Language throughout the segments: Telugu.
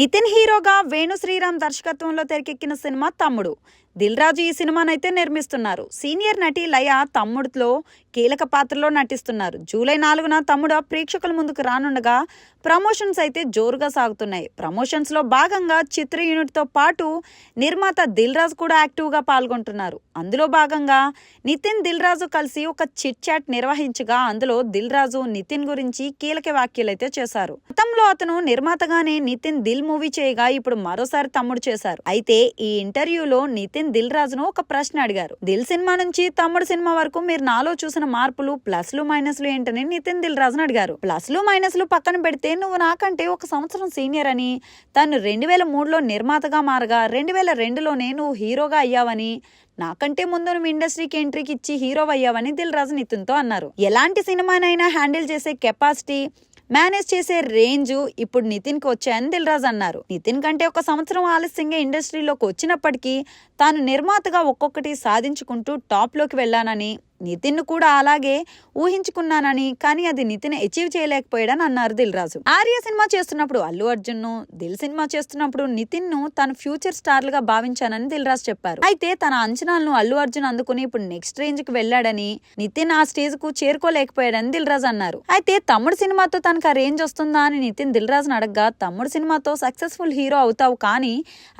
నితిన్ హీరోగా వేణు శ్రీరామ్ దర్శకత్వంలో తెరకెక్కిన సినిమా తమ్ముడు. దిల్ రాజు ఈ సినిమానైతే నిర్మిస్తున్నారు. సీనియర్ నటి లయ తమ్ముడులో కీలక పాత్రలో నటిస్తున్నారు. జూలై నాలుగున తమ్ముడు ప్రేక్షకుల ముందుకు రానుండగా ప్రమోషన్స్ అయితే జోరుగా సాగుతున్నాయి. ప్రమోషన్స్లో భాగంగా చిత్ర యూనిట్తో పాటు నిర్మాత దిల్రాజు కూడా యాక్టివ్గా పాల్గొంటున్నారు. అందులో భాగంగా నితిన్ దిల్ రాజు కలిసి ఒక చిట్ చాట్ నిర్వహించగా అందులో దిల్ రాజు నితిన్ గురించి కీలక వ్యాఖ్యలు అయితే చేశారు. గతంలో అతను నిర్మాతగానే నితిన్ దిల్ మూవీ చేయగా ఇప్పుడు మరోసారి తమ్ముడు చేశారు. అయితే ఈ ఇంటర్వ్యూలో నితిన్ దిల్ రాజును ఒక ప్రశ్న అడిగారు. దిల్ సినిమా నుంచి తమ్ముడు సినిమా వరకు మీరు నాలో చూసిన మార్పులు ప్లస్లు మైనస్లు ఏంటని నితిన్ దిల్ రాజును అడిగారు. ప్లస్లు మైనస్లు పక్కన పెడితే నువ్వు నాకంటే ఒక సంవత్సరం సీనియర్ అని తను రెండు వేల మూడులో నిర్మాతగా మారగా రెండు వేల రెండులోనే నువ్వు హీరోగా అయ్యావని నాకంటే ముందు నువ్వు ఇండస్ట్రీకి ఎంట్రీకి ఇచ్చి హీరో అయ్యావని దిల్ రాజు నితిన్తో అన్నారు. ఎలాంటి సినిమానైనా హ్యాండిల్ చేసే కెపాసిటీ మేనేజ్ చేసే రేంజ్ ఇప్పుడు నితిన్కి వచ్చాయని దిల్ అన్నారు. నితిన్ కంటే ఒక సంవత్సరం ఆలస్యంగా ఇండస్ట్రీలోకి వచ్చినప్పటికీ తాను నిర్మాతగా ఒక్కొక్కటి సాధించుకుంటూ టాప్లోకి వెళ్ళానని నితిన్ కూడా అలాగే ఊహించుకున్నానని కానీ అది నితిన్ అచీవ్ చేయలేకపోయాడని అన్నారు దిల్ రాజు. ఆర్య సినిమా చేస్తున్నప్పుడు అల్లు అర్జున్ను దిల్ సినిమా చేస్తున్నప్పుడు నితిన్ను తన ఫ్యూచర్ స్టార్లుగా భావించానని దిల్ రాజు చెప్పారు. అయితే తన అంచనాలను అల్లు అర్జున్ అందుకుని ఇప్పుడు నెక్స్ట్ రేంజ్కి వెళ్ళాడని నితిన్ ఆ స్టేజ్కు చేరుకోలేకపోయాడని దిల్ రాజు అన్నారు. అయితే తమ్ముడు సినిమాతో తనకు ఆ రేంజ్ వస్తుందా అని నితిన్ దిల్ రాజును అడగగా తమ్ముడు సినిమాతో సక్సెస్ఫుల్ హీరో అవుతావు కానీ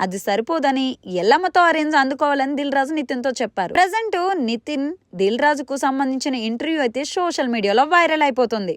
అది సరిపోదని ఎల్లమ్మతో ఆ రేంజ్ అందుకోవాలని దిల్ రాజు నితిన్తో చెప్పారు. ప్రజెంట్ నితిన్ దిల్ రాజుకు సంబంధించిన ఇంటర్వ్యూ అయితే సోషల్ మీడియాలో వైరల్ అయిపోతుంది.